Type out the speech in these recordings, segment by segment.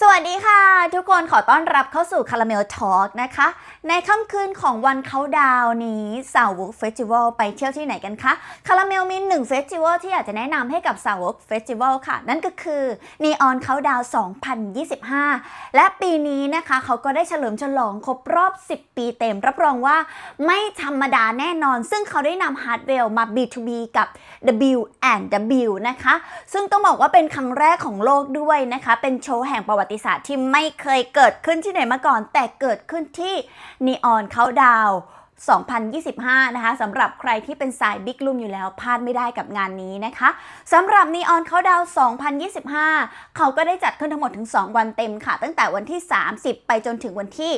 สวัสดีค่ะ ทุกคนขอต้อนรับเข้าสู่คาราเมลทอ l k นะคะ ในค่ำคืนของวันเขาดาวน์นี้สาวกเฟสติวัลไปเที่ยวที่ไหนกันคะคาราเมลมีหนึ่งเฟสติวัลที่อยากจะแนะนำให้กับสาวกเฟสติวัลค่ะ นั่นก็คือ Neon Countdown 2025 และปีนี้นะคะ เขาก็ได้เฉลิมฉลองครบรอบ 10 ปีเต็ม รับรองว่าไม่ธรรมดาแน่นอน ซึ่งเขาได้นำฮาร์ดเวลมา B2B กับ W and W นะคะ ซึ่งต้องบอกว่าเป็นครั้งแรกของโลกด้วยนะคะ เป็นโชว์แห่งประวัติศาสตร์ที่ไม่เคคยเกิดขึ้นที่ไหนมาก่อน แต่เกิดขึ้นที่นีออนเขาดาว 2025 นะคะสำหรับใครที่เป็นสายบิ๊กลุมอยู่แล้วพลาดไม่ได้กับงานนี้นะคะสำหรับ Neon Countdown 2025 เขาก็ได้จัดขึ้นทั้งหมดถึง 2 วันเต็มค่ะ ตั้งแต่วันที่ 30 ไปจนถึงวันที่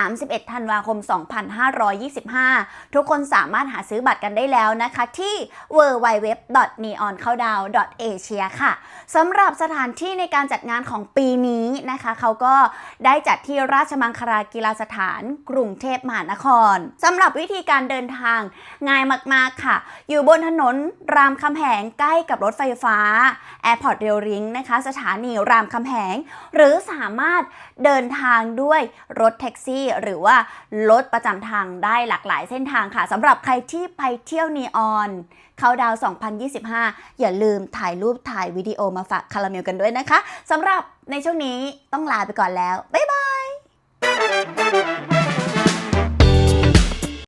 31 ธันวาคม 2525 ทุกคนสามารถหาซื้อบัตรกันได้แล้วนะคะ ที่ www.neoncountdown.asia ค่ะสำหรับสถานที่ในการจัดงานของปีนี้นะคะ เขาก็ได้จัดที่ราชมังคลากีฬาสถานกรุงเทพมหานครสำหรับรับวิธีการเดินทางง่ายมากๆค่ะ อยู่บนถนนรามคำแหงใกล้กับรถไฟฟ้า Airport Rail Link นะคะ สถานีรามคำแหง หรือสามารถเดินทางด้วยรถแท็กซี่ หรือว่ารถประจำทางได้หลากหลายเส้นทางค่ะสำหรับใครที่ไปเที่ยวนีออนเขาดาว 2025 อย่าลืมถ่ายรูปถ่ายวิดีโอมาฝากคาราเมลกันด้วยนะคะสำหรับในช่วงนี้ต้องลาไปก่อนแล้ว บ๊ายบาย